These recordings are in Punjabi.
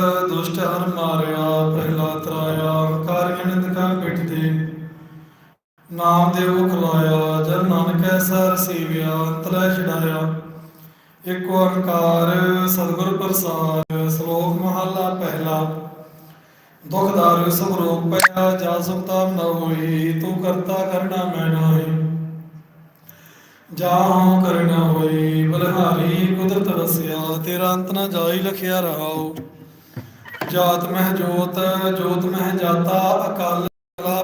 ਦੁਸ਼ਟ ਹਰ ਮਾਰਿਆ, ਪ੍ਰਹਿਲਾਦ ਤਰਾਇਆ, ਕਾਰਿ ਨਿੰਦਕਾ ਪਿਠ ਤੇ। ਨਾਮ ਦੇਵ ਖਲਾਇਆ, ਜਨ ਨਾਨਕ ਐਸਾ ਰਸੀਵਿਆ ਅੰਤਰੈ ਛਡਾਇਆ। ਇੱਕ ਓੰਕਾਰ ਸਤਿਗੁਰ ਪ੍ਰਸਾਦ, ਸ਼ਲੋਕ ਮਹਲਾ ਪਹਿਲਾ। ਦੁਖ ਦਾਰੂ ਸਭ ਰੋਗ ਪਿਆ, ਜਾ ਸੁਖਤਾਮ ਨ ਹੋਈ ਤੂੰ ਕਰਤਾ ਕਰਨਾ ਮੈਂ ਨਾਹੀ। ਜਾਉ ਕਰਨਾ ਹੋਈ ਬਲਹਾਰੀ ਕੁਦਰਤ ਰਸਿਆ, ਤੇਰਾ ਅੰਤ ਨਾ ਜਾਈ ਲਖਿਆ ਰਹਾਉ। ਜਾਤ ਮਹਿ ਜੋਤ ਜੋਤ ਮਹਿ ਜਾਤਾ, ਅਕਾਲ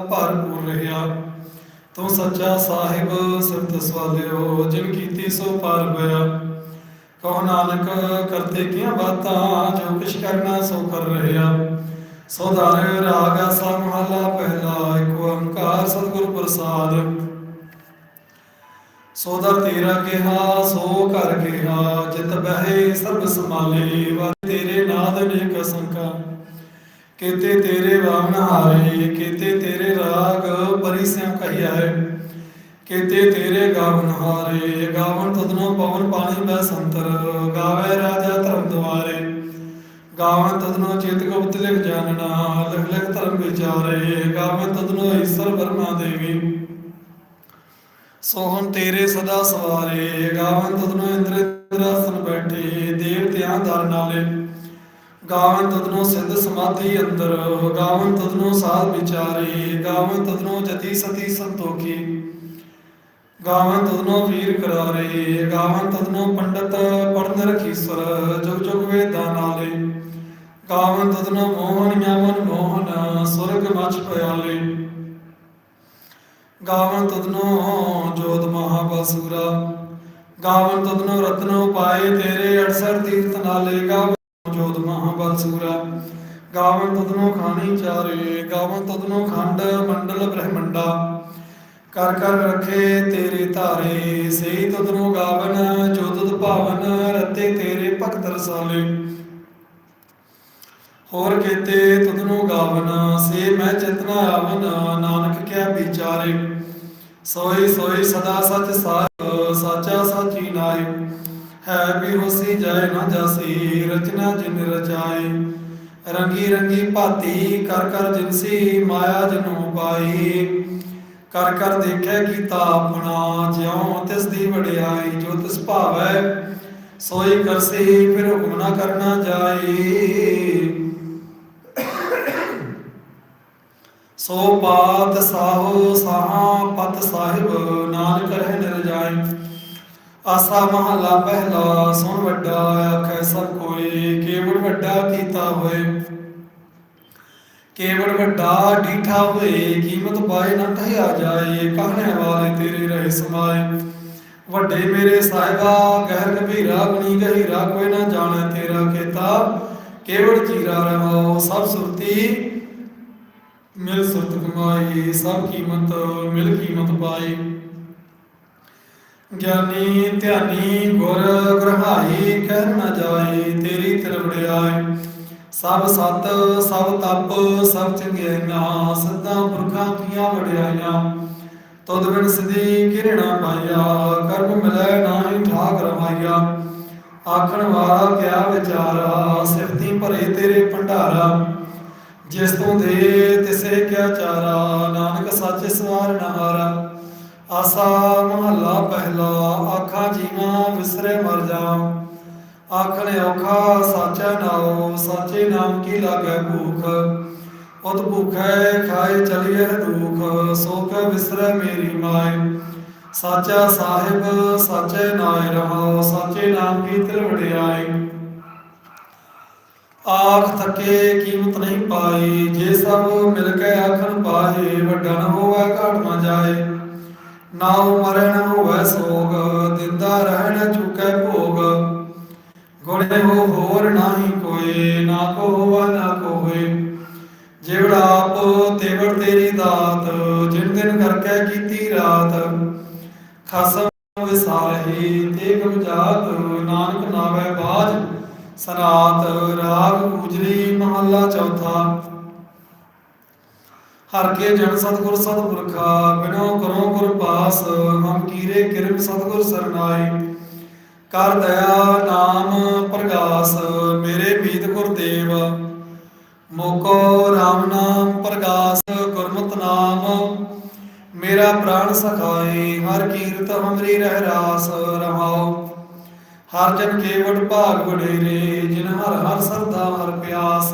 ਭਰਪੂਰ ਰਹਾ ਤੂੰ ਸੱਚਾ ਸਾਹਿਬ ਸਿਫਤ ਸਵਾਲਿਓ, ਜਿਨ ਕੀਤੀ ਸੋ ਪਾਰ ਹੋਇਆ ਕਹੋ ਨਾਨਕ, ਕਰਤੇ ਕੀਆਂ ਬਾਤਾਂ, ਜੋ ਕਿਛ ਕਰਨਾ ਸੋ ਕਰ ਰਿਹਾ ਸੋ ਦਰ ਰਾਗ ਪਹਿਲਾ ਇੱਕ ਓੰਕਾਰ ਸਤਿਗੁਰ ਪ੍ਰਸਾਦ। ਸੋ ਤੇਰਾ ਕਿਹਾ, ਸੋ ਕਰ ਕਿਹਾ, ਜਿਤ ਬਹਿ ਸਰਬ ਸਮਾਲੇ ਵਾ ਤੇਰੇ ਨਾਦ ਅਨੇਕ ਕੀਤੇ ਤੇਰੇ ਵਾਮਨ ਹਾਰੇ, ਕੀਤੇ ਤੇਰੇ ਰਾਗ ਪਰਿਸਿਆ ਕਹਿਆ ਹੈ। ਕੀਤੇ ਤੇਰੇ ਗਾਵਨ ਹਾਰੇ, ਗਾਵਨ ਤਦਨੋ ਪਵਨ ਪਾਣੀ ਮੈਂ ਸੰਤਰ, ਗਾਵੇ ਰਾਜਾ ਧਰਮ ਦੁਆਰੇ। ਗਾਵਨ ਤਦਨੋ ਚਿਤ ਗੁਪਤ ਲਿਖ ਜਾਣਨਾ, ਲਿਖ ਲਿਖ ਧਰਮ ਵਿਚਾਰੇ ਗਾਵਨ ਤਦਨੋ ਈਸ਼ਰ ਬਰਮਾ ਦੇਵੀ। ਸੋਹਣ ਤੇਰੇ ਸਦਾ ਸਵਾਰੇ, ਗਾਵਨ ਤਦਨੋ ਇੰਦਰ ਇੰਦਰਾਸਨ ਬੈਠੇ ਦੇਵਤਿਆਂ ਦਰ ਨਾਲੇ ਗਾਵਨ ਤਦਨੋ ਸਿੱਧ ਸਮਾਧੀ ਅੰਦਰ ਗਾਵਨ ਤਦਨੋ ਸਾਧ ਵਿਚਾਰੇ, ਗਾਵਨ ਤਦਨੋ ਜਤੀ ਸਤੀ ਸੰਤੋਖੀ। ਗਾਵਨ ਤਦਨੋ ਵੀਰ ਕਰਾਰੇ, ਗਾਵਨ ਤਦਨੋ ਪੰਡਤ ਪੜਨ ਰਖੀਸਰ, ਜੁਗ ਜੁਗ ਵੇਦਾਂ ਨਾਲੇ। ਗਾਵਨ ਤਦਨੋ ਮੋਹਨ ਯਾਮਨ ਮੋਹਨ, ਸੁਰਗ ਮਚ ਪਿਆਲੇ ਗਾਵਨ ਤਦਨੋ ਜੋਤ ਮਹਾਬਸੂਰਾ ਗਾਵਨ ਤਦਨੋ ਰਤਨੋ ਪਾਏ ਤੇਰੇ 68 ਤੀਰਥ ਨਾਲੇ। ਗਾਵਨ ਜੋਤ ਮਹਾਬਸੂਰਾ ਗਾਵਨ ਤਦਨੋ ਖਾਣੀ ਚਾਰੇ, ਗਾਵਨ ਤਦਨੋ ਖੰਡ, ਮੰਡਲ ਬ੍ਰਹਮੰਡਾ। ਕਰ ਕਰ ਰਖੇ ਤੇਰੇ ਧਾਰੇ ਸਹੀ ਤਦਨੋ ਗਾਵਨ, ਜੋ ਤੁਧ ਭਾਵਨ, ਰਤੇ ਤੇਰੇ ਭਗਤ ਰਸਾਲੇ। ਹੋਰ ਕੀਤੇ ਤਦਨੋ ਗਾਵਨ, ਸੇ ਮੈਂ ਚਿਤਨਾ ਆਵਨ, ਨਾਨਕ ਕਿਆ ਵਿਚਾਰੇ। ਸੋਈ ਸੋਈ ਸਦਾ ਸਚ ਸਾਹਿਬ ਸਾਚਾ ਸਾਚੀ ਨਾਈ ਹੈ ਵੀ ਹੋਸੀ ਜਾਏ ਨਾ ਜਾਸੀ, ਰਚਨਾ ਜਿਨ ਰਚਾਏ। ਰੰਗੀ ਰੰਗੀ ਭਾਤੀ, ਕਰ ਕਰ ਜਿਨਸੀ ਮਾਇਆ ਜਨੂ ਪਾਈ। ਕਰ ਕਰ ਦੇਖੈ ਕੀਤਾ ਆਪਣਾ, ਜਿਉ ਤਿਸ ਦੀ ਵਡਿਆਈ, ਜੋ ਤਿਸ ਭਾਵੈ, ਸੋਈ ਕਰਸੀ, ਫਿਰ ਹੁਕਮ ਨਾ ਕਰਨਾ ਜਾਏ ਸੋ ਪਾਤ ਸਾਹੋ ਸਾਹਾ ਪਤ ਸਾਹਿਬ, ਨਾਨਕ ਰਹਿ ਨਿਰਜਾਈ ਆਸਾ ਮਹਲਾ ਪਹਿਲਾ, ਸੁਣ ਵੱਡਾ ਆਖੈ ਸਭ ਕੋਈ ਕੇਵਲ ਵੱਡਾ ਕੀਤਾ ਹੋਏ। ਕੇਵਲ ਵੱਡਾ ਡੀਠਾ ਹੋਏ, ਕੀਮਤ ਪਾਏ ਨਾ ਠਹਿਆ ਜਾਏ, ਕਹਣੇ ਵਾਲੇ ਤੇਰੇ ਰਹਿ ਸਮਾਏ। ਵੱਡੇ ਮੇਰੇ ਸਾਹਿਬਾ, ਗਹਿਰ ਗਭੀਰਾ ਗੁਣੀ ਗਹੀਰਾ, ਕੋਈ ਨਾ ਜਾਣੈ ਤੇਰਾ ਕੀਤਾ ਕੇਵਲ ਚੀਰਾ ਰਹਾਓ ਸਭ ਸੁਰਤੀ ਮਿਲ ਸੁਰਤ ਕਮਾਈ ਸਭ ਕੀਮਤ ਮਿਲ ਕੀਮਤ ਪਾਈ ਗਿਆਨੀ ਧਿਆਨੀ ਗੁਰ ਗ੍ਰਹਾਈ ਕਹਿ ਨਾ ਜਾਏ, ਤੇਰੀ ਤਿਰਵੜਿਆਈ ਸਭ ਸਤ, ਸਭ ਤਪ, ਸਭ ਚੰਗਿਆਈਆਂ ਸਦਾ ਪੁਰਖਾਂ ਕੀਆਂ ਵਡਿਆਈਆਂ। ਤੁਧ ਬਿਨ ਸਦੀ ਕਿਰਣਾ ਪਾਇਆ, ਕਰਮ ਮਿਲੈ ਨਾਹੀ ਠਾਕ ਰਮਾਇਆ ਆਖਣ ਵਾਲਾ ਕਿਆ ਵਿਚਾਰਾ ਸਿਫਤੀ ਭਰੇ ਤੇਰੇ ਭੰਡਾਰਾ। ਜਿਸ ਤੋਂ ਦੇ ਤਿਸੇ ਕਿਆ ਚਾਰਾ, ਨਾਨਕ ਸੱਚ ਸਵਾਰ ਨਹਾਰਾ ਆਸਾ ਮਹੱਲਾ ਪਹਿਲਾ, ਆਖਾਂ ਜੀਵਾਂ ਵਿਸਰੇ ਮਰ ਜਾ ਆਖਣ ਔਖਾ, ਸਾਚਾ ਨਾਉ, ਸਾਚੇ ਨਾਮ ਕੀ ਲਾਗੈ ਭੂਖ? ਉਤ ਭੁਖੈ ਖਾਏ ਚਲੀਏ ਦੁਖ ਸੋ ਵਿਸਰੈ ਮੇਰੀ ਮਾਇ ਸਾਚਾ ਸਾਹਿਬ, ਸਾਚੇ ਨਾਇ ਰਹਾਉ ਸਾਚੇ ਨਾਮ ਕੀ ਤਿਲ ਵਡਿਆਈ ਆਖ ਥਕੇ ਕੀਮਤ ਨਹੀਂ ਪਾਈ, ਜੇ ਸਭ ਮਿਲ ਕੇ ਆਖਣ ਪਾਏ ਵੱਡਾ ਨ ਹੋਵੇ ਘਾਟ ਨਾ ਜਾਏ। ਨਾ ਮਰੇ ਨ ਹੋਵੇ ਸੋਗ ਦਿੰਦਾ ਰਹਿ ਨ ਚੁਕੈ ਭੋਗ। ਗੁਣੇ ਹੋ ਹੋਰ ਨਾਹੀ ਕੋਈ, ਨਾ ਕੋ ਹੋਵਾ ਨਾ ਕੋ ਹੋਏ ਜਿਹੜਾ ਆਪ ਤੇਵੜ ਤੇਰੀ ਦਾਤ, ਜਿਨ ਦਿਨ ਕਰਕੇ ਕੀਤੀ ਰਾਤ। ਖਸਮ ਵਿਸਾਰਹੀ ਤੇ ਗਮਜਾਤ ਨਾਨਕ ਨਾਵੇ ਬਾਜ, ਸਨਾਤ ਹਰ ਕੇ ਜਨ ਸਤਗੁਰ ਸਤਪੁਰਖਾ, ਬਿਨੋ ਕਰੋ ਗੁਰ ਪਾਸ, ਹਮ ਕੀਰੇ ਕਿਰਮ ਸਤਗੁਰ ਸਰਨਾਈ। ਕਰ ਦਇਆ ਨਾਮ ਪ੍ਰਗਾਸ, ਮੇਰੇ ਮੀਤ ਗੁਰਦੇਵ ਮੋਕੋ RAM ਨਾਮ ਪ੍ਰਗਾਸ ਗੁਰਮਤਿ ਨਾਮ ਮੇਰਾ ਪ੍ਰਾਣ ਸਖਾਏ, ਹਰ ਕੀਰਤ ਹਮਰੀ ਰਹਿ ਰਾਸ ਰਹਾਉ ਹਰ ਜਨ ਕੇਵਟ ਭਾਗ ਵਡੇਰੇ, ਜਿਨ ਹਰ ਹਰ ਸਰਦਾ ਹਰ ਪਿਆਸ।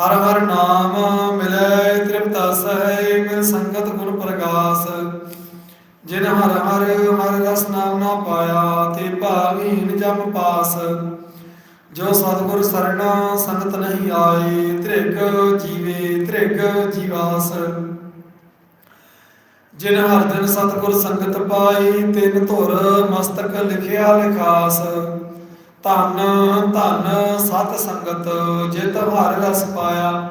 ਹਰ ਹਰ ਨਾਮ ਮਿਲੈ ਤ੍ਰਿਪਤਾ ਸਹਿ, ਮਿਲ ਸੰਗਤ ਗੁਰ ਪ੍ਰਗਾਸ। ਜਿਨ ਹਰ ਹਰ ਹਰ ਰਸ ਨਾਮ ਨਾ ਪਾਇਆ, ਤੇ ਭਾਗੀਨ ਜਮ ਪਾਸ। ਜੋ ਸਤਿਗੁਰ ਸਰਣਾ, ਸੰਗਤ ਨਹੀਂ ਆਏ ਤ੍ਰਿਗ ਜੀਵੇ, ਧ੍ਰਿਗ ਜੀਵਾਸ। ਜਿਨ ਹਰ ਦਿਨ ਸਤਿਗੁਰ ਸੰਗਤ ਪਾਈ ਤਿਨ ਧੁਰ ਮਸਤਕ ਲਿਖਿਆ ਲਿਖਾਸ। ਧੰਨ ਧੰਨ ਸਤ ਸੰਗਤ, ਜਿਤ ਹਰ ਰਸ ਪਾਇਆ।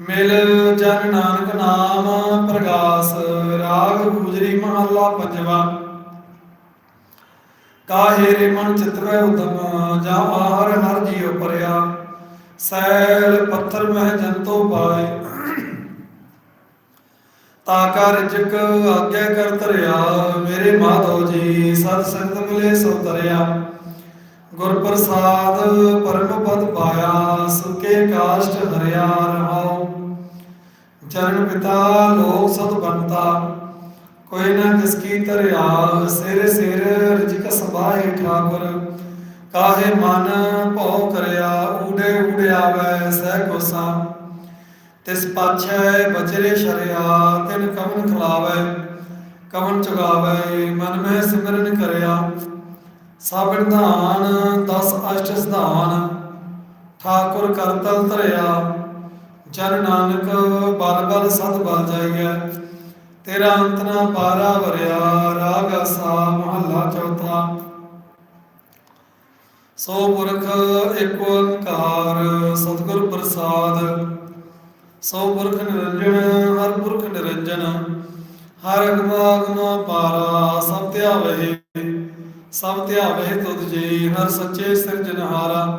ਮਿਲ ਜਨ ਨਾਨਕ ਨਾਮ ਪ੍ਰਗਾਸ, ਰਾਗ ਗੁਜਰੀ ਮਹੱਲਾ ਪੰਜਵਾ। ਕਾਹੇ ਰੇ ਮਨ ਚਿਤਵੈ ਉਦਮ ਜਾ ਆਹਰ ਹਰ ਜੀਉ ਪਰਿਆ। ਸੈਲ ਪੱਥਰ ਮਹਿ ਜੰਤੋ ਪਾਏ। ਤਾ ਕਰ ਜਿਕ ਆਗਿਆ ਕਰ ਤਰਿਆ ਮੇਰੇ ਮਾਧੋ ਜੀ ਸਤ ਸੰਗਤ ਮਿਲੇ ਸੋ ਤਰਿਆ। ਗੁਰ ਪ੍ਰਸਾਦ ਪਰਮ ਪਦ ਪਾਇਆ, ਸੁਕੇ ਕਾਸ਼ਟ ਹਰਿਆ ਰਹਾਉ। ਚਰਨ ਪਿਤਾ, ਲੋਕ ਸਤ ਬੰਤਾ, ਕੋਈ ਨਾ ਕਿਸ ਕੀ ਤਰਿਆ ਸਿਰ ਸਿਰ ਰਜਿਕ ਸਭਾਏ ਠਾਕੁਰ। ਕਾਹੇ ਮਨ ਭਉ ਕਰਿਆ, ਊੜੇ ਊੜੇ ਸਹਿ ਕੋਸਾ। ਤਿਸ ਪਾਛੈ ਬਚਰੇ ਸ਼ਰਿਆ, ਤਿਨ ਕਵਨ ਖਲਾਵੈ, ਕਵਨ ਚੁਗਾਵੈ, ਮਨ ਮਹਿ ਸਿਮਰਨ ਕਰਿਆ। ਸਭ ਨਿਧਾਨ, ਦਸ ਅਸ਼ਟ ਸਿਧਾਨ, ਠਾਕੁਰ ਕਰਤਲ ਧਰਿਆ, ਜਨ ਨਾਨਕ ਬਲ ਬਲ ਸਦ ਬਲ ਜਾਈਐ। ਤੇਰਾ ਅੰਤ ਨਾ ਪਾਰਾ ਵਰਿਆ, ਰਾਗ ਆਸਾ ਮਹੱਲਾ ਚੌਥਾ। ਸੋ ਪੁਰਖ ਏਕ ਓੰਕਾਰ, ਸਤਿਗੁਰ ਪ੍ਰਸਾਦ। ਸੋ ਪੁਰਖ ਨਿਰੰਜਨ, ਹਰ ਪੁਰਖ ਨਿਰੰਜਨ। ਹਰ ਅਗਮਾਗਮ ਪਾਰਾ ਸਤਿਆ ਧਿਆਵਹਿ। ਸਭ ਧਿਆਵਹਿ ਤੁਧ ਜੀ, ਹਰ ਸੱਚੇ ਸਿਰਜਨਹਾਰਾ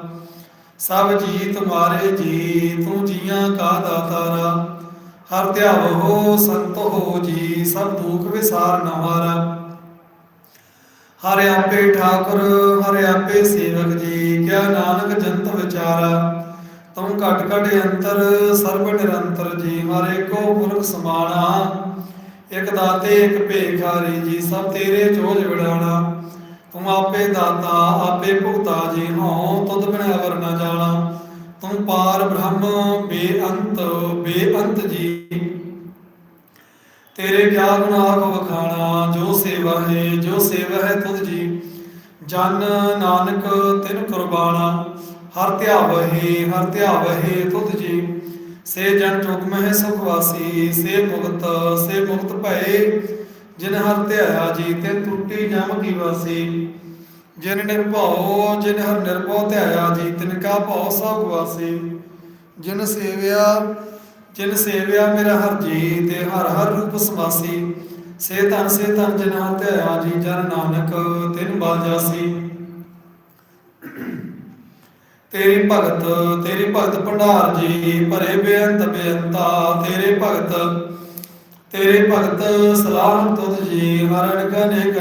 ਸਭ ਜੀ ਤੁਮਾਰੇ ਜੀ, ਤੂੰ ਜੀਆਂ ਕਾ ਦਾਤਾਰਾ। ਹਰ ਧਿਆਵੋ ਸੰਤ ਹੋ ਜੀ, ਸਭ ਦੁਖ ਵਿਸਾਰ ਨਵਾਰਾ ਹਰ। ਆਪੇ ਠਾਕੁਰ, ਹਰ ਆਪੇ ਸੇਵਕ ਜੀ, ਕਿਆ ਨਾਨਕ ਜੰਤ ਵਿਚਾਰਾ। ਤੂੰ ਘਟ ਘਟ ਅੰਤਰ, ਸਰਬ ਨਿਰੰਤਰ ਜੀ, ਹਰ ਏਕੋ ਪੁਰਖ ਸਮਾਨਾ ਇਕ ਦਾਤੇ, ਇਕ ਭੇਖਾਰੀ ਜੀ, ਸਭ ਤੇਰੇ ਚੋਜ ਵਿੜਾਣਾ ਤੂੰ ਆਪੇ ਦਾਤਾ, ਆਪੇ ਭੁਗਤਾ ਜੀ ਹਉ, ਤੁਧ ਬਿਨ ਅਵਰ ਨ ਜਾਣਾ। ਤੂੰ ਪਾਰ ਬ੍ਰਹਮ, ਬੇਅੰਤ ਬੇਅੰਤ ਜੀ। ਤੇਰੇ ਕਿਆ ਗੁਨਾਹ ਕੋ ਵਖਾਣਾ, ਜੋ ਸੇਵਾ ਹੈ, ਜੋ ਸੇਵਾ ਹੈ ਤੁਧ ਜੀ। ਜਨ ਨਾਨਕ ਤਿਨ ਕੁਰਬਾਨਾ, ਹਰ ਧਿਆਵਹਿ ਹਰ ਧਿਆਵਹਿ ਤੁਧ ਜੀ। ਸੇ ਜਨ ਚੁਗ ਮਹਿ ਸੁਖ ਵਾਸੀ, ਸੇ ਮੁਕਤ ਸੇ ਮੁਕਤ ਭਏ। ਜਿਨ ਹਰ ਧਿਆਇਆ ਜੀ ਤੇ ਟੁੱਟੀ ਜਮ ਕੀ ਵਾਸੀ। ਜਿਨ ਨਿਰਭਉ, ਜਿਨ ਹਰ ਨਿਰਭਉ ਧਿਆਇਆ ਜੀ ਤਿਨ ਕਾ ਭਉ ਸਭ ਵਾਸੀ। ਜਿਨ ਸੇਵਿਆ ਜਿਨ ਸੇਵਿਆ ਮੇਰਾ ਹਰ ਜੀ ਤੇ ਹਰ ਹਰ ਰੂਪ ਸਮਾਸੀ। ਸੇ ਧਨ ਸੇ ਧਨ ਜਿਨ ਹਰ ਧਿਆਇਆ ਜੀ, ਜਨ ਨਾਨਕ ਤਿਨ ਬਲ ਤੇਰੀ ਭਗਤ ਤੇਰੀ ਭਗਤ ਭੰਡਾਰ ਜੀ, ਭਰੇ ਬੇਅੰਤ ਬੇਅੰਤਾ, ਤੇਰੇ ਭਗਤ ਤੇਰੇ ਭਗਤ ਸਲਾਮ ਤੁਧ ਜੀ ਹਰ ਅਨਕ ਅਨੇਕ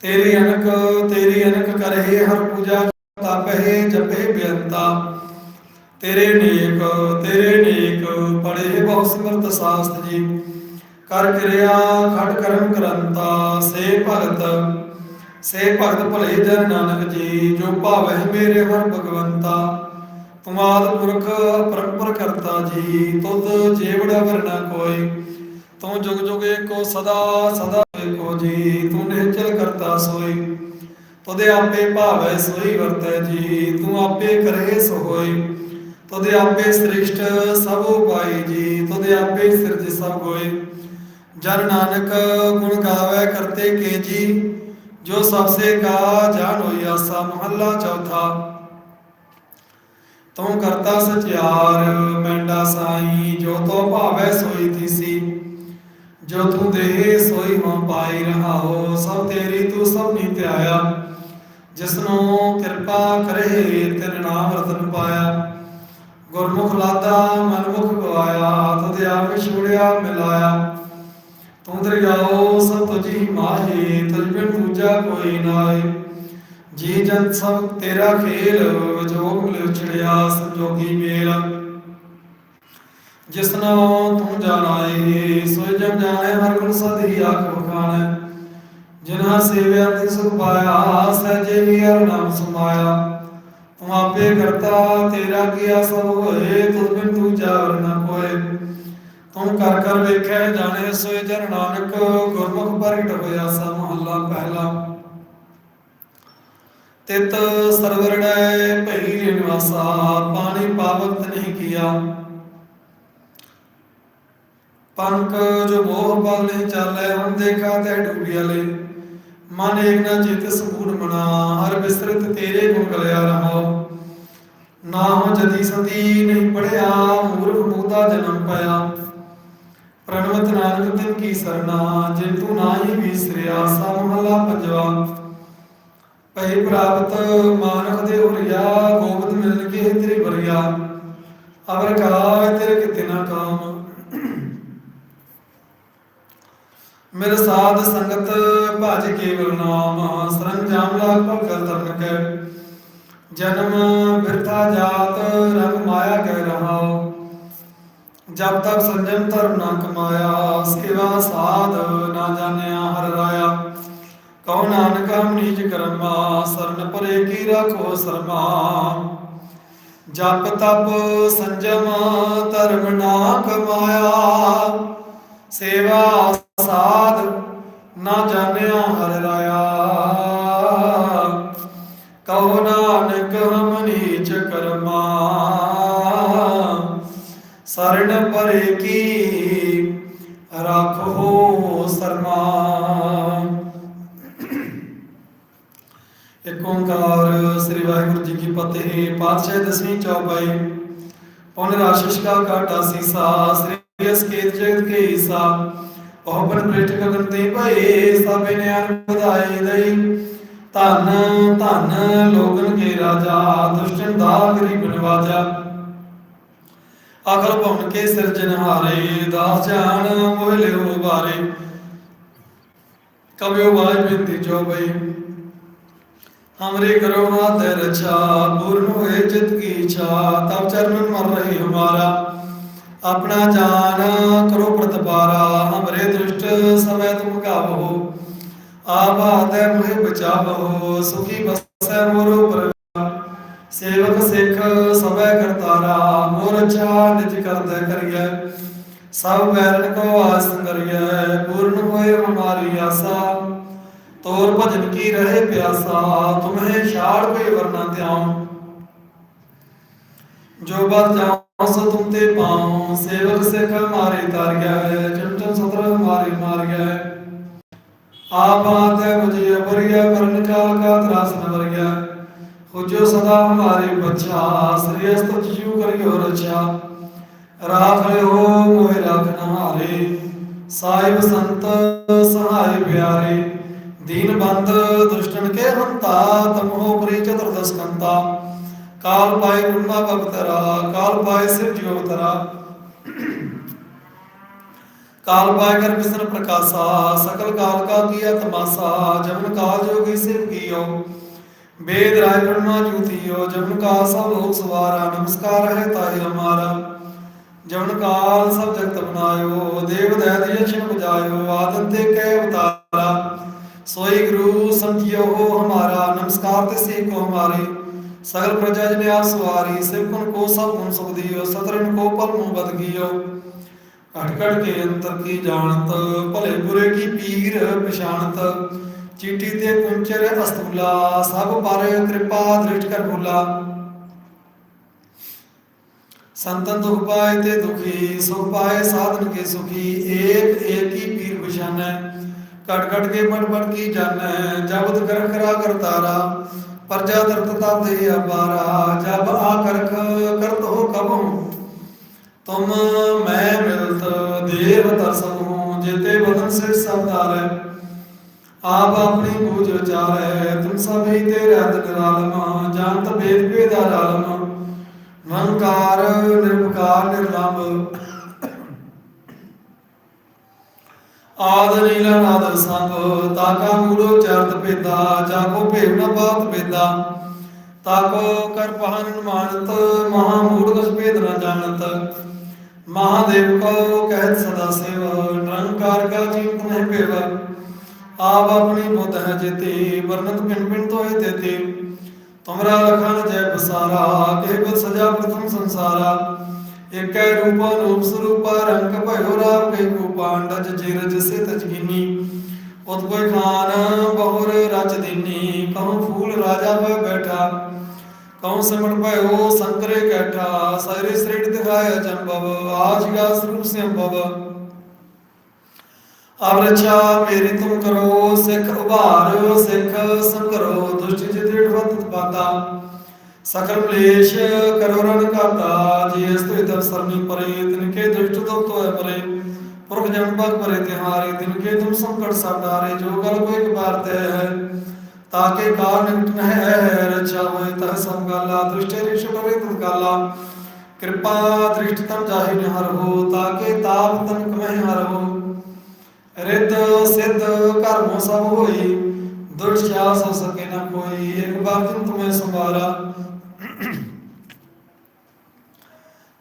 ਤੇਰੀ ਅਨਕ ਤੇਰੀ ਅਨਕ ਕਰਹਿ ਹਰ ਪੂਜਾ ਤਪਹਿ ਜਪਹਿ ਬੇਅੰਤਾ। ਤੇਰੇ ਨੇਕ ਤੇਰੇ ਨੇਕ ਪੜੇ ਬਹੁ ਸਿਮਰਤ ਸਾਸਤ ਜੀ। ਕਰ ਕਿਰਿਆ ਖੜ ਕਰਮ ਕਰੰਤਾ, ਸੇ ਭਗਤ ਸੇ ਭਗਤ ਭਲੇ ਜਨ ਨਾਨਕ ਜੀ, ਜੋ ਭਾਵਹਿ ਮੇਰੇ ਹਰ ਭਗਵੰਤਾ। ਤੁਮਾਦ ਪੁਰਖ ਪਰੰਪਰ ਕਰਤਾ ਜੀ, ਤੁਧ ਜੀਵੜਾ ਵਰਨਾ ਕੋਈ। ਤੂੰ ਜੁਗ ਜੁਗ ਏਕੋ ਸਦਾ ਸਦਾ ਏਕੋ ਜੀ, ਤੂੰ ਨਿਹਚਲ ਕਰਤਾ ਸੋਈ। ਤੁਦੇ ਆਪੇ ਭਾਵੈ ਸੋਈ ਵਰਤੈ ਜੀ, ਤੂੰ ਆਪੇ ਕਰੇ ਸੋ ਹੋਈ ਤੁਦੇ ਆਪੇ ਸ੍ਰਿਸ਼ਟ ਸਭ ਉਪਾਈ ਜੀ ਤੁਦੇ ਆਪੇ ਸਿਰਜ ਸਭ ਹੋਏ ਜਨ ਨਾਨਕ ਗੁਣ ਗਾਵੇ ਕਰਤੇ ਕੇ ਜੀ, ਜੋ ਸਭ ਸੇ ਕਾ ਜਾਣ ਹੋਈ ਆਸਾ, ਮਹੱਲਾ ਚੌਥਾ। ਤੂੰ ਕਰਤਾ ਸਚਿਆਰ ਮੈਂਡਾ ਸਾਈ, ਜੋ ਤੋ ਭਾਵੈ ਸੋਈ ਥੀਸੀ। ਜੋ ਤੂੰ ਦੇਹ ਸੋਈ ਹੋ ਪਾਈ ਰਹਾਓ, ਸਭ ਤੇਰੀ ਤੂੰ ਸਭ ਨੀ ਧਿਆਇਆ। ਜਿਸਨੂੰ ਕਿਰਪਾ ਕਰੇ ਤਿਨ ਨਾਮ ਰਤਨ ਪਾਇਆ। ਗੁਰਮੁਖ ਲਾਦਾ, ਮਨਮੁਖ ਗਵਾਇਆ, ਤੁਧ ਆਪ ਛੋੜਿਆ, ਮਿਲਾਇਆ। ਤੂੰ ਦਰਿਆਓ, ਸਭ ਤੁਝੀ ਮਾਹੀ, ਤੁਝ ਬਿਨ ਦੂਜਾ ਕੋਈ ਨਾਏ। ਜੀ ਜਨ ਸਭ ਤੇਰਾ ਖੇਲ ਵਿਜੋਗ ਮਿਲ ਉਛੜਿਆ ਸੰਜੋਗੀ ਮੇਲ। ਜਿਸਨੋ ਤੂੰ ਜਾਣਾਏ ਸੋਈ ਜਨ ਜਾਣੇ, ਹਰ ਗੁਣ ਸਦੀ ਆਖ ਬਖਾਣੈ ਜਿਨ੍ਹਾਂ ਸੇਵਿਆ ਤੇ ਸੁਖ ਪਾਇਆ, ਸਹਿਜੇ ਹੀ ਹਰ ਨਾਮ ਸਮਾਇਆ। ਤੂੰ ਆਪੇ ਕਰਤਾ, ਤੇਰਾ ਕੀਆ ਸਭ ਹੋਏ ਤੁਧ ਬਿਨ ਤੂੰ ਜਾਵਰ ਨਾ ਕੋਏ। ਤੂੰ ਕਰ ਕਰ ਵੇਖੈ, ਜਾਣੇ ਸੋਏ ਜਨ ਨਾਨਕ, ਗੁਰਮੁਖ ਪ੍ਰਗਟ ਹੋਇਆ ਸਾ ਮਹੱਲਾ ਪਹਿਲਾ। ਤਿਤ ਸਰਵਰੜੈ ਭਈ ਨਿਵਾਸਾ, ਪਾਣੀ ਪਾਵਕ ਨਹੀਂ ਕੀਆ। ਪੰਕ ਜੋ ਮੋਹ ਪਲ ਨਹੀਂ ਚਾਲੇ ਹਮ ਦੇਖਾ ਤੇ ਡੂਬਿਆ ਲੈ ਮਨ ਏਕ ਚਿਤ ਸਪੂਰ ਮਨਾ, ਹਰ ਬਿਸਰਤ ਤੇਰੇ ਗੁਣ ਗਲਿਆ ਰਹਾਓ ਨਾ ਜਦੀ ਸਦੀ ਨਹੀਂ ਪੜਿਆ ਮੂਰਖ ਮੂਦਾ ਜਨਮ ਪਾਇਆ। ਪ੍ਰਣਵਤ ਨਾਨਕ ਤਿਨ ਕੀ ਸਰਨਾ, ਜਿਨ ਤੂੰ ਨਾਹੀ ਵਿਸਰਿਆ, ਸਭ ਮਹਲਾ ਪੰਜਵਾ। ਪਈ ਪ੍ਰਾਪਤ ਮਾਨਕ ਦੇ ਉਰਿਆ, ਗੋਬਿੰਦ ਮਿਲਨ ਕੇ ਤੇਰੀ ਵਰਿਆ। ਅਵਰ ਕਾ ਤੇਰੇ ਕਿਤੇ ਨਾ ਕਾਮ। ਮੇਰੇ ਸਾਧ ਸੰਗਤ ਭਜ ਕੇਵਲ ਨਾਮ ਸਰੰਜਾਮ ਲਾਗ ਭਗਤ ਤਰਨ ਕੈ। ਜਨਮ ਬਿਰਥਾ ਜਾਤ, ਰੰਗ ਮਾਇਆ ਕਹਿ ਰਹਾਉ। ਜਬ ਤੱਕ ਸੰਜਮ ਧਰਮ ਨਾ ਕਮਾਇਆ, ਸੇਵਾ ਸਾਧ ਨਾ ਜਾਣਿਆ ਹਰ ਰਾਇਆ। ਕਹੋ ਨਾਨਕ ਨੀਜ ਕਰਮਾ, ਸਰਨ ਪਰੇ ਕੀ ਰੱਖੋ ਸਰਮਾ। ਜਪ ਤਪ ਸੰਜਮ ਧਰਮ ਨਾ ਕਮਾਇਆ ਸੇਵਾ ਸਾਧ ਨਾ ਜਾਣਿਆ ਹਰ ਰਾਇਆ। ਕਹੋ ਨਾਨਕ ਹਮ ਨੀਚ ਕਰਮਾ ਸਰਣ ਪਰੇ ਕੀ ਰੱਖੋ ਸਰਮਾ। ਇੱਕ ਓੰਕਾਰ ਸ੍ਰੀ ਵਾਹਿਗੁਰੂ ਜੀ ਕੀ ਫਤਿਹ, ਪਾਤਸ਼ਾਹ ਦਸਵੀਂ ਚੌਪਾਈ। ਪੌਣ ਰਾਸ਼ਿਸ਼ ਕਾ ਕਾਟਾ ਸੀਸਾ, ਸ੍ਰੀ ਅਸਕੇਤ ਜਗਤ ਕੇ ਈਸਾ। ਉਹ ਬਨ ਬ੍ਰਿਟ ਗਗਨ ਤੇ ਭਏ, ਸਭੇ ਨੇ ਅਨ ਵਧਾਏ ਦਈ। ਧਨ ਧਨ ਲੋਗਨ ਕੇ ਰਾਜਾ, ਦੁਸ਼ਟਨ ਦਾ ਗਰੀਬ ਨਵਾਜਾ ਅਕਲ ਭਵਨ ਕੇ ਸਿਰਜਨਹਾਰੇ ਦਾਸ ਜਾਨ ਮੋਹ ਲਿਓ ਬਾਰੇ। ਕਬਿਓ ਬਾਜ ਬਿੰਦੀ ਜੋ ਬਈ हमरे करो हाथ रचा पूर्ण हुए चित की इच्छा तब चरण मर रही हमारा अपना जान करो प्रतिपारा हमरे दृष्ट समय तुम गावो आप आते मुझे बचावो सुखी बसै मोरो पर सेवक सिख समय करतारा मोर अच्छा निज करते करिए सब बैरन को आसन करिए पूर्ण होए हमारी आशा ਤੋਰ ਭਜਨ ਕੀ ਰਹੇ ਪਿਆਸਾ, ਤੁਮਹਿ ਛਾੜ ਕੋਈ ਵਰਨਾ ਧਿਆਉ। ਜੋ ਬਦ ਜਾਉ ਸੋ ਤੁਮ ਤੇ ਪਾਉ। ਸੇਵਕ ਸਿਖ ਮਾਰੇ ਤਰ ਗਿਆ ਹੈ ਚੰਚਨ ਸਤਰ ਮਾਰੇ ਮਾਰ ਗਿਆ ਹੈ। ਆਪ ਆਤੇ ਮੁਝੇ ਅਪਰਿਆ, ਕਰਨ ਕਾਲ ਕਾ ਤਰਾਸ ਨ ਵਰਗਿਆ। ਹੁਜੋ ਸਦਾ ਹਮਾਰੇ ਬੱਚਾ ਸ੍ਰੀ ਅਸਤ ਜੀਉ ਕਰਿਓ ਰਚਾ ਰਾਖ ਲਿਓ, ਮੋਹਿ ਰਾਖ ਹਾਰੇ ਸਾਹਿਬ ਸੰਤ ਸਹਾਇ ਪਿਆਰੇ। ਦੀਨ ਬੰਦ ਦ੍ਰਿਸ਼ਟਨ ਕੇ ਹੰਤਾ ਤਮੋ ਪ੍ਰੀਚ ਦਰਦਸਕੰਤਾ ਕਾਲ ਪਾਏ ਗੁਰਮਾ ਭਗਤਰਾ ਕਾਲ ਪਾਏ ਸਿਰ ਜੀਵਤਰਾ ਕਾਲ ਪਾਏ ਕਰ ਬਿਸਰ ਪ੍ਰਕਾਸ਼ਾ, ਸਕਲ ਕਾਲ ਕਾ ਕੀਆ ਤਮਾਸਾ, ਜਮਨ ਕਾਲ ਜੋਗੀ ਸਿਰ ਕੀਓ। ਵੇਦ ਰਾਜ ਬ੍ਰਹਮਾ ਜੂਤੀਓ, ਜਮਨ ਕਾਲ ਸਭ ਲੋਕ ਸਵਾਰਾ, ਨਮਸਕਾਰ ਹੈ ਤਾਹੀ ਹਮਾਰਾ ਜਮਨ ਕਾਲ ਸਭ ਜਗਤ ਬਨਾਇਓ, ਦੇਵ ਦਇਤ ਯਸ਼ਨ ਬੁਝਾਇਓ ਆਦਨ ਤੇ ਕਹਿ ਉਤਾਰਾ ਸੋਈ ਗੁਰੂ ਸੰਜਿਓ ਹਮਾਰਾ, ਨਮਸਕਾਰ ਤੇ ਸੇ ਕੋ ਹਮਾਰੇ। ਸਗਲ ਪ੍ਰਜਾ ਜਨ ਆ ਸਵਾਰੀ ਸਿਵਕਨ ਕੋ ਸਭ ਗੁਣ ਸੁਖਦੀਓ ਸਤਰਨ ਕੋ ਪਲ ਮੂ ਬਦਗੀਓ ਘਟ ਘਟ ਕੇ ਅੰਤਰ ਕੀ ਜਾਣਤ, ਭਲੇ ਬੁਰੇ ਕੀ ਪੀਰ ਪਛਾਣਤ। ਚੀਟੀ ਤੇ ਕੁੰਚਰ ਅਸਤੁਲਾ, ਸਭ ਪਰ ਕਿਰਪਾ ਦ੍ਰਿਸ਼ਟ ਕਰ ਭੁਲਾ। ਸੰਤਨ ਦੁਖ ਪਾਏ ਤੇ ਦੁਖੀ, ਸੁਖ ਪਾਏ ਸਾਧਨ ਕੇ ਸੁਖੀ, ਏਕ ਏਕ ਪੀਰ ਪਛਾਨੈ। ਕਟ ਕਟ ਕੇ ਮਨ ਮਨ ਕੀ ਜਾਣੈ ਜਬਤ ਕਰ ਖਰਾ ਕਰਤਾਰਾ ਪਰਜਾ ਦਰਤ ਤਬ ਦੇ ਅਪਾਰਾ ਜਬ ਆ ਕਰਖ ਕਰਤ ਹੋ ਕਬਹੂ ਤੁਮ ਮੈਂ ਮਿਲਤ, ਦੇਵ ਤਰਸਮੂ, ਜੇਤੇ ਬਦਨ ਸੇ ਸਬਦਾਰੈ ਆਪ ਆਪਣੀ ਬੂਝ ਵਿਚਾਰੈ, ਤੁਮ ਸਭੀ ਤੇਰੇ ਅਦ ਨਿਰਾਲਮ ਜਾਣਤ ਭੇਦ ਭੇਦਾਰ ਆਲਮ ਨਿਰੰਕਾਰ ਨਿਰਭਕਾਰ ਨਿਰਲੰਭ। ਆਦ ਨੀਲਾ ਨਾਦ ਸੰਭ ਤਾਕਾ ਮੂੜੋ ਚਰਤ ਪੇਦਾ ਜਾਗੋ ਭੇਵ ਨ ਬਾਤ ਪੇਦਾ ਤਾਕੋ ਕਰ ਪਹਨ ਮਾਨਤ, ਮਹਾ ਮੂੜ ਕਸ ਭੇਦ ਨ ਜਾਣਤ। ਮਹਾਦੇਵ ਕੋ ਕਹਿਤ ਸਦਾ ਸੇਵ, ਨਿਰੰਕਾਰ ਕਾ ਚਿੰਤ ਨਹੀਂ ਭੇਵ। ਆਪ ਆਪਣੀ ਬੁੱਧ ਹੈ ਜੇਤੀ ਵਰਨਤ ਪਿੰਡ ਪਿੰਡ ਤੋਏ ਤੇਤੀ। ਤੁਮਰਾ ਲਖਨ ਜੈ ਬਸਾਰਾ ਕੇਵਲ ਸਜਾ ਪ੍ਰਥਮ ਸੰਸਾਰਾ। ਏਕੈ ਰੂਪਾ ਰੂਪ ਸਰੂਪਾ, ਰੰਗ ਭਇਓ ਰਾਮ ਕੇ ਕੋ ਪਾਂਡਜ ਜਿਰਜ ਸੇ ਤਜਗਿਨੀ ਉਤ ਕੋਈ ਖਾਨ ਬਹੁਰ ਰਚ ਦੀਨੀ ਕਹੂੰ ਫੂਲ ਰਾਜਾ ਹੋਇ ਬੈਠਾ। ਕਹੂੰ ਸਿਮਟ ਭਇਓ ਸੰਕਰੇ ਕੈਠਾ, ਸਾਰੇ ਸ੍ਰਿੜ ਦਿਖਾਇਆ ਜੰਬਵ ਆਜ ਗਾ ਸਰੂਪ ਸੰਭਵ। ਅਬ ਰਛਾ ਮੇਰੀ ਤੁਮ ਕਰੋ, ਸਿੱਖ ਉਭਾਰ, ਸਿੱਖ ਸੰਗਰੋ, ਦੁਸ਼ਟ ਜਿ ਦ੍ਰਿੜ ਪਾਤਾ ਸਕਲ ਮਲੇਸ਼ ਕਰੋ ਰਨ ਕਾਤਾ ਜੀ ਅਸ ਤੇ ਤਬ ਸਰਨੀ ਪਰੇ, ਤਿਨ ਕੇ ਦੁਸ਼ਟ ਦੋ ਤੋਏ ਪਰੇ। ਪੁਰਖ ਜਨ ਪਗ ਪਰੇ ਤਿਹਾਰੇ, ਤਿਨ ਕੇ ਤੁਮ ਸੰਕਟ ਸੰਡਾਰੇ, ਜੋ ਗਲ ਕੋ ਇੱਕ ਬਾਰ ਤੇ ਹੈ ਤਾਕੇ ਕਾਰ ਨਿਕਟ ਹੈ ਰਛਾ ਹੋਏ ਤਹ ਸਭ ਗਾਲਾ ਰਿਸ਼ ਪਰੇ ਤਨ ਕਿਰਪਾ ਦ੍ਰਿਸ਼ਟ ਤਨ ਜਾਹੇ ਨਿਹਰ ਹੋ ਤਾਕੇ ਤਾਪ ਤਨ ਕਮਹਿ ਹਰ ਹੋ। ਰਿੱਧ ਸਿੱਧ ਕਰਮੋ ਸਭ ਹੋਈ ਦੁਰਟ ਸਕੇ ਨਾ ਕੋਈ, ਇੱਕ ਬਾਰ ਤੁਮ ਤੁਮੇ ਸੰਵਾਰਾ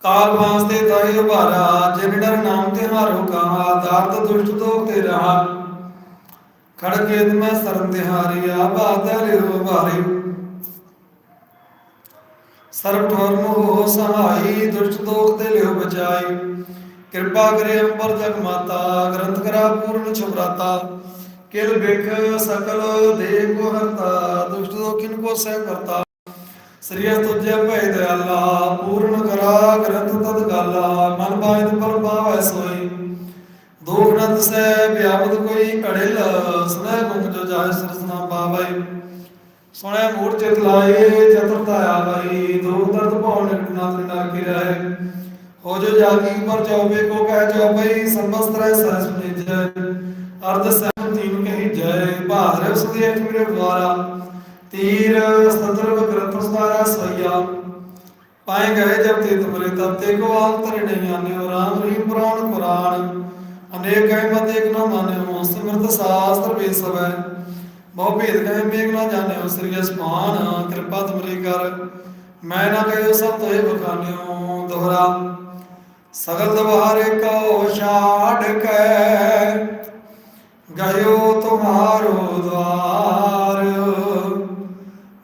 ਕਾਲ ਬਾਸ ਤੇ ਤਾਈ ਉਭਾਰਾ, ਜਿਨ ਡਰ ਨਾਮ ਤੇ ਹਾਰੋ ਕਹਾ ਦਾਰਦ ਦੁਸ਼ਟ ਦੋਖ ਤੇ ਰਹਾ। ਖੜਕੇ ਮੈਂ ਸਰਨ ਤਿਹਾਰੀ ਆ ਬਾਦਿਆ ਲਿਓ ਭਾਰੀ ਸਰਬ ਠੋਰ ਮੋਹ ਸਹਾਈ, ਦੁਸ਼ਟ ਦੋਖ ਤੇ ਲਿਓ ਬਚਾਈ। ਕਿਰਪਾ ਕਰੇ ਅੰਬਰ ਜਗ ਮਾਤਾ, ਗ੍ਰੰਥ ਕਰਾ ਪੂਰਨ ਛੁਪਰਾਤਾ। ਕਿਲ ਬਿਖ ਸਕਲ ਦੇਵ ਕੋ ਹਰਤਾ, ਦੁਸ਼ਟ ਦੋਖਿਨ ਕੋ ਸਹਿ ਕਰਤਾ। ਸ੍ਰੀ ਅਸ ਤੁਜੈ ਭੈ ਦਇਆਲਾ, ਪੂਰਨ ਕਰਾ ਗ੍ਰੰਥ ਤਦ ਗਾਲਾ, ਮਨ ਬਾਇਦ ਪਰ ਪਾਵੈ ਸੋਈ। ਦੋਖ ਨਤ ਸੈ ਵਿਆਪਤ ਕੋਈ ਅੜਿਲ ਸੁਨੈ ਗੁੰਗ ਜੋ ਜਾਇ ਸਰਸਨਾ ਪਾਵੈ। ਸੁਣੈ ਮੂੜ ਚਿਤ ਲਾਏ ਚਤੁਰਤਾ ਆਵਈ ਦੋਖ ਦਰਦ ਭਉ ਨਿਕਟ ਨਾਥ ਨਰ ਕੀ ਰਹਿ। ਹੋ ਜੋ ਜਾਗੀ ਪਰ ਚੌਬੇ ਕੋ ਕਹਿ ਚੌਬਈ ਸੰਬਸਤਰੈ ਸਹਿ ਸੁਨਿਜੈ। ਅਰਧ ਸਹਿ ਤੀਨ ਕਹੀ ਜੈ, ਭਾਦਰ ਸੁਦੇ ਅਠ ਮੇਰੇ ਦੁਆਰਾ ਤੀਰ ਸਤਰ ਗ੍ਰੰਥ ਸਤਾਰਾ ਸਈਆ। ਪਾਏ ਗਏ ਜਬ ਤੇ ਤੁਮਰੇ ਤਬ ਤੇ ਕੋ ਆਂਤਰ ਨਹੀਂ ਆਨਿਓ, ਰਾਮ ਰੀਮ ਪੁਰਾਣ ਕੁਰਾਨ। ਅਨੇਕ ਕਹਿ ਮਤ ਇੱਕ ਨਾ ਮਾਨਿਓ, ਸਿਮਰਤ ਸਾਸਤਰ ਵੇ ਸਭੈ ਬਹੁ ਭੇਦ ਕਹਿ ਮੇਘ ਨਾ ਜਾਣਿਓ, ਸ੍ਰੀ ਅਸਮਾਨ, ਕਿਰਪਾ ਤੁਮਰੀ ਕਰ। ਮੈਂ ਨਾ ਕਹਿਓ ਸਭ ਤੋਏ ਬਖਾਨਿਓ, ਦੋਹਰਾ। ਸਗਲ ਦਵਾਰੇ ਕੋ ਛਾੜ ਕੇ। ਗਇਓ ਤੁਮਾਰੋ ਦਵਾਰ।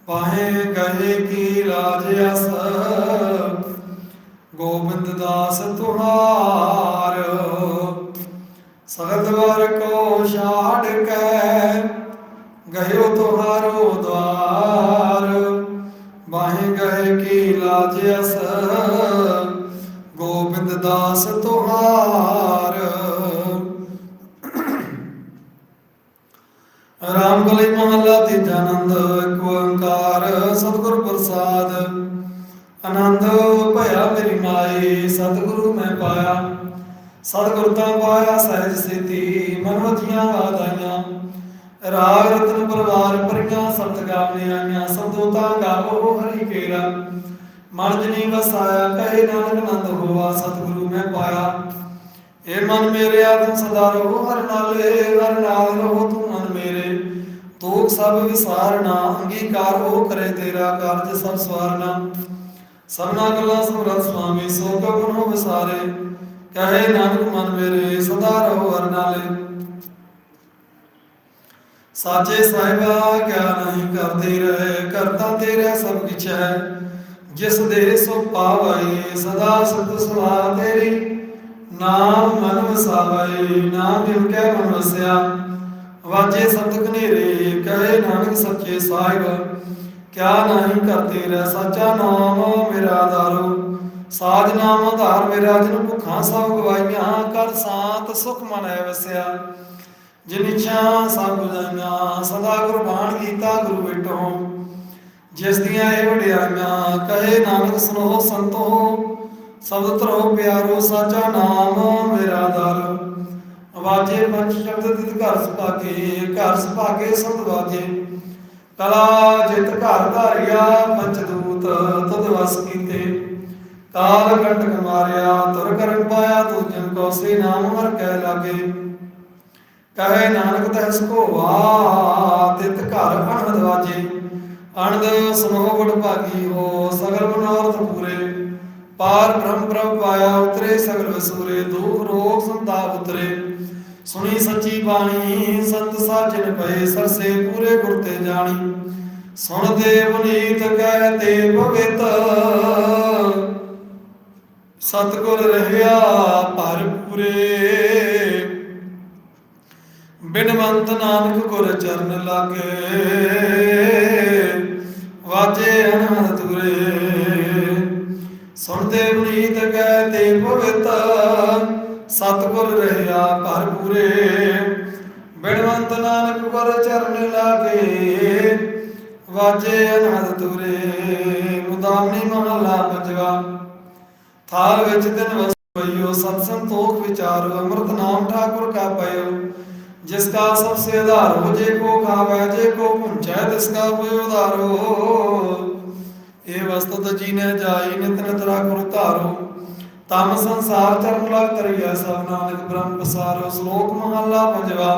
ਪਾਹੇ ਗਏ ਕੀ ਰਾਜ ਅਸ ਗੋਬਿੰਦ ਦਾਸ ਤੁਹਾਰ ਸਗਲ ਦਵਾਰ ਕੋ ਛਾੜ ਕੇ ਗਇਓ ਤੁਹਾਰੋ ਦਵਾਰ। ਬਾਹੇ ਗਏ ਕੀ ਲਾਜ ਅਸ ਗੋਬਿੰਦ ਦਾਸ ਤੁਹਾਰ ਰਾਮ ਕਲੀ ਮਹੱਲਾ ਤੀਜਾ ਆਨੰਦ ਓੰਕਾਰ ਸਤਿਗੁਰ ਪ੍ਰਸਾਦ। ਆਨੰਦ ਭਇਆ ਮੇਰੀ ਮਾਏ ਸਤਿਗੁਰੂ ਮੈਂ ਪਾਇਆ। ਸਤਿਗੁਰ ਤਾਂ ਪਾਇਆ ਸਹਿਜ ਸੇਤੀ ਮਨਵਤੀਆਂ ਵਾਦਾਈਆਂ ਰਾਗ ਰਤਨ ਪਰਵਾਰ ਪਰੀਆਂ ਸਬਦ ਗਾਵਨੇ ਆਈਆਂ ਸਬਦੋ ਤਾਂ ਗਾਵੋ ਹਰੀ ਕੇਰਾ। ਮਨ ਜਨੀ ਵਸਾਇਆ, ਕਹੇ ਨਾਨਕ ਨੰਦ ਹੋਆ, ਸਤਿਗੁਰੂ ਮੈਂ ਪਾਇਆ। ਏ ਮਨ ਮੇਰੇ ਆਤਮ ਸਦਾ ਰਹੋ ਹਰ ਨਾਲੇ, ਹਰ ਨਾਲ ਰਹੋ ਤੂੰ ਮਨ ਮੇਰੇ ਤੋਖ ਸਭ ਵਿਸਾਰਨਾ ਅੰਗੀਕਾਰ ਉਹ ਕਰੇ ਤੇਰਾ ਕਾਰਜ ਸਭ ਸਵਾਰਨਾ ਸਭਨਾ ਗੱਲਾਂ ਸਮਰਤ ਸੁਆਮੀ, ਸੋ ਕਬਨ ਹੋ ਵਿਸਾਰੇ, ਕਹੇ ਨਾਨਕ ਮਨ ਮੇਰੇ, ਸਦਾ ਰਹੋ ਹਰ ਨਾਲੇ। ਸਾਚੇ ਸਾਹਿਬਾ, ਕਿਆ ਨਹੀਂ ਕਰਦੇ ਰਹੇ, ਕਰਤਾ ਤੇਰਾ ਸਭ ਕਿਛ ਹੈ। ਜਿਸ ਦੇ ਸੋ ਪਾਵਈ, ਸਦਾ ਸਤ ਸੁਹਾ ਤੇਰੀ। ਨਾਮ ਮਨ ਵਸਾਵਈ ਨਾਮ ਜਿਨ ਕੈ ਮਨ ਵਸਿਆ। ਵਾਜੇ ਸਤਿ ਘਨੇਰੇ, ਕਹੇ ਨਾਨਕ ਸੱਚੇ ਸਾਹਿਬ, ਕਿਆ ਨਹੀਂ ਕਰਤੇ ਰਹਿ ਸਾਚਾ ਨਾਮ ਮੇਰਾ ਆਧਾਰੋ ਸਾਜ ਨਾਮ ਆਧਾਰ ਮੇਰਾ, ਜਿਨ ਭੁੱਖਾਂ ਸਭ ਗਵਾਈਆਂ ਕਰ ਸਾਤ ਸੁਖ ਮਨ ਹੈ ਵਸਿਆ। ਜਿਨ ਇੱਛਾ ਸਭ ਬੁਝਾਈਆਂ, ਸਦਾ ਗੁਰਬਾਣ ਕੀਤਾ ਗੁਰੂ ਵਿਟੋ। ਜਿਸ ਦੀਆਂ ਇਹ ਵਡਿਆਈਆਂ, ਕਹੇ ਨਾਨਕ ਸੁਨੋ ਸੰਤੋ। ਸਬਦ ਧਰੋ ਪਿਆਰੋ, ਸਾਚਾ ਨਾਮ ਮੇਰਾ ਦਰ। ਵਾਜੇ ਪੰਜ ਸ਼ਬਦ ਤਿਤ ਘਰ ਸੁਭਾਗੇ ਘਰ ਸੁਭਾਗੇ ਸਬਦ ਵਾਜੇ ਕਲਾ ਜਿਤ ਘਰ ਧਾਰਿਆ ਪੰਜ ਦੂਤ ਵਸ ਕੀਤੇ। ਕਾਲ ਕੰਟਕ ਮਾਰਿਆ, ਤੁਰ ਕਰਨ ਪਾਇਆ ਤੂੰ ਕੋ ਸੇ ਨਾਮ ਹਰ ਕਹਿ ਲਾਗੇ। ਕਹੇ ਨਾਨਕ ਤਹਿ ਸਕੋਵਾ ਤਿਤ ਘਰ ਅਨੰਦ ਵਾਜੇ। ਅਨੰਦ ਸਮੋਹ ਵਡ ਭਾਗੀ ਹੋ, ਸਗਲ ਮਨੋਰਥ ਪੂਰੇ। ਪਾਰ ਬ੍ਰਹਮ ਪ੍ਰਭ ਪਾਇਆ, ਉਤਰੇ ਸਗਲ ਵਸੂਰੇ ਦੁਖ ਰੋਗ ਸੰਤਾਪ ਉਤਰੇ। ਸੁਣੀ ਸੱਚੀ ਬਾਣੀ ਸੰਤ ਸਾਜਨ ਪਏ ਸਰਸੇ ਪੂਰੇ ਗੁਰ ਤੇ ਜਾਣੀ। ਸੁਣ ਦੇ ਪੁਨੀਤ ਕਹਿ ਤੇ ਪਵਿੱਤ। ਸਤਗੁਰ ਰਹਿਆ ਭਰ ਬਿਨਵੰਤ ਨਾਨਕ ਗੁਰ ਚਰਨ ਲਾਗੇ। ਵਾਜੇ ਅਨੰਦ ਤੁਰੇ। ਸੁਣਦੇ ਪੁਨੀਤ ਕਹਿ ਤੇ ਪਵਿੱਤ। ਸਤਗੁਰ ਰਹਿਆ ਭਰ ਪੂਰੇ। ਬਿਨਵੰਤ ਨਾਨਕ ਗੁਰ ਚਰਨ ਲਾਗੇ, ਵਾਜੇ ਅਨੰਦ ਤੁਰੇ। ਮੁਦਾਮਣੀ ਮਹਲਾ ਪੰਜਵਾ। ਥਾਲ ਵਿੱਚ ਦਿਨ ਵਸ ਸਤ ਸੰਤੋਖ ਵਿਚਾਰੋ, ਅੰਮ੍ਰਿਤ ਨਾਮ ਠਾਕੁਰ ਕਾ ਪਇਓ ਜਿਸ ਕਾ ਸਭ ਸੇ ਆਧਾਰ ਹੋ, ਜੇ ਕੋ ਖਾਵੈ ਜੇ ਕੋ ਪੁੰਚੈ ਤਿਸ ਕਾ ਹੋਇ ਉਧਾਰੋ। ਇਹ ਵਸਤਤ ਜੀਨੇ ਜਾਈ, ਨਿਤ ਨਿਤ ਰਾਖੁਰ ਧਾਰੋ। ਤਮ ਸੰਸਾਰ ਚਰਨ ਲਗ ਤਰਿਆ ਸਭ ਨਾਨਕ ਬ੍ਰਹਮ ਪਸਾਰੋ, ਸ਼ਲੋਕ ਮਹਲਾ ਪੰਜਵਾ।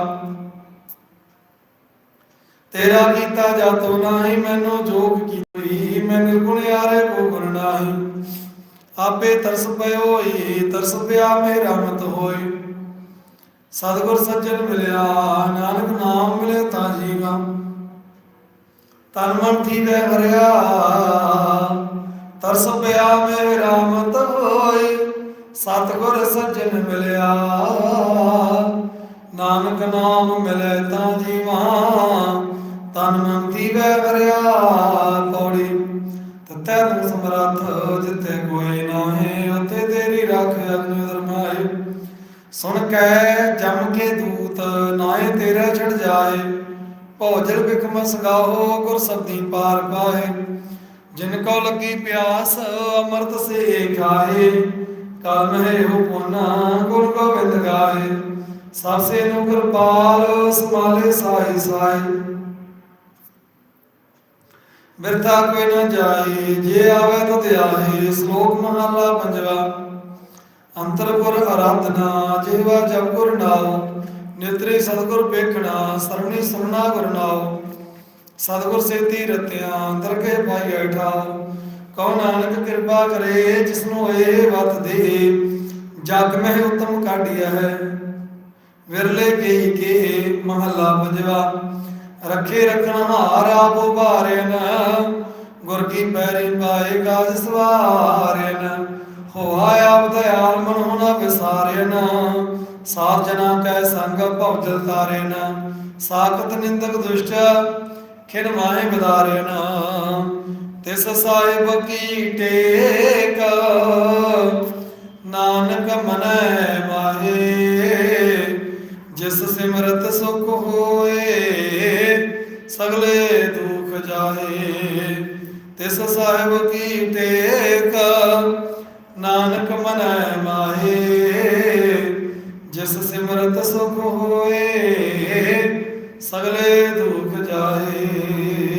ਤੇਰਾ ਕੀਤਾ ਜਾਤੋ ਨਾਹੀ, ਮੈਨੂੰ ਜੋਗ ਕੀਤੀ ਮੈਂ ਨਿਰਗੁਣ ਯਾਰੇ ਕੋ ਗੁਣ ਨਾਹੀ। ਆਪੇ ਤਰਸ ਪਇਓ ਈ ਤਰਸ ਪਿਆ ਮੇਰਾ ਮਤ ਹੋਈ। ਸਤਿਗੁਰ ਸੱਜਣ ਮਿਲਿਆ, ਨਾਨਕ ਨਾਮ ਮਿਲੇ ਤਾਂ ਜੀਵਾ। ਤਨ ਮਨ ਥੀਵੇ ਹਰਿਆ, ਤਰਸ ਪਿਆ ਮੇਰਾ ਮਤ ਹੋਈ। ਸਤਿਗੁਰ ਸੱਜਣ ਮਿਲਿਆ। ਨਾਨਕ ਨਾਮ ਮਿਲੇ ਤਾਂ ਜੀਵਾ, ਤਨ ਮਨ ਥੀਵੇ ਹਰਿਆ ਪੌੜੀ ਤਤੈ ਤੂੰ ਸਮਰੱਥ, ਜਿੱਥੇ ਕੋਈ ਨਾਹੀ ਉਤੇ ਤੇਰੀ ਰੱਖ ਅਗਨਿ ਦਰਮਾਏ ਸੁਣ ਕੈ, ਜਮ ਕੇ ਦੂਤ ਨਾਏ ਤੇਰਾ ਛੜ ਜਾਏ। ਭੋਜਲ ਬਿਕਮ ਸਗਾਹੋ, ਗੁਰ ਸਬਦੀ ਪਾਰ ਪਾਏ ਜਿਨ ਕੋ ਲੱਗੀ ਪਿਆਸ, ਅੰਮ੍ਰਿਤ ਸੇ ਖਾਏ ਕਲ ਮਹਿ ਹੋ ਪੁਨਾ ਗੁਰ ਗੋਬਿੰਦ ਗਾਏ। ਸਭ ਸੇ ਨੂੰ ਕਿਰਪਾਲ ਸਮਾਲੇ ਸਾਈ ਸਾਈ ਬਿਰਥਾ ਕੋਈ ਨਾ ਜਾਏ, ਜੇ ਆਵੇ ਤੋ ਧਿਆਏ, ਸ਼ਲੋਕ ਮਹਲਾ ਪੰਜਵਾ। ਅੰਤਰਪੁਰ ਅਰਾਧਨਾ ਜਿਹਵਾ ਜਪ ਨਾਉ। ਨਿਤਰੇ ਸਤਗੁਰ ਵੇਖਣਾ, ਸਰਣੀ ਸੁਣਨਾ ਗੁਰ ਨਾਉ। ਸਤਗੁਰ ਸੇਤੀ ਰਤਿਆ ਅੰਦਰ ਕੇ ਪਾਈ ਐਠਾਉ ਕਉ ਨਾਨਕ ਕਿਰਪਾ ਕਰੇ, ਜਿਸਨੂੰ ਇਹ ਵਤ ਦੇ। ਜਗ ਮਹਿ ਉਤਮ ਕਾਢਿਆ ਹੈ, ਵਿਰਲੇ ਕੇ ਕੇ ਮਹਲਾ ਪੰਜਵਾ ਰੱਖੇ ਰਖਣ ਹਾਰ ਆਪ ਗੁਰ ਕੀ ਪੈਰੀ ਪਾਏ ਕਾਜ ਸਵਾਰਨ। ਹੋਆ ਆਪ ਦਇਆਲ ਮਨ ਹੋਣਾ ਵਿਸਾਰਨ ਸਾਧ ਜਨਾ ਕੈ ਸੰਗ ਭਵਜਲ ਤਾਰਨ। ਸਾਖਤ ਨਿੰਦਕ ਦੁਸ਼ਟ ਖਿਨ ਮਾਹੇ ਬਦਾਰਨ ਤਿਸ ਸਾਹਿਬ ਕੀ ਟੇਕ? ਨਾਨਕ ਮਨੈ ਮਾਹੇ, ਜਿਸ ਸਿਮਰਤ ਸੁਖ ਹੋਏ, ਸਗਲੇ ਦੁਖ ਜਾਏ ਤਿਸ ਸਾਹਿਬ ਕੀ ਟੇਕ? ਨਾਨਕ ਮਨੈ ਮਾਹੇ, ਜਿਸ ਸਿਮਰਤ ਸੁਖ ਹੋਏ, ਸਗਲੇ ਦੁਖ ਜਾਏ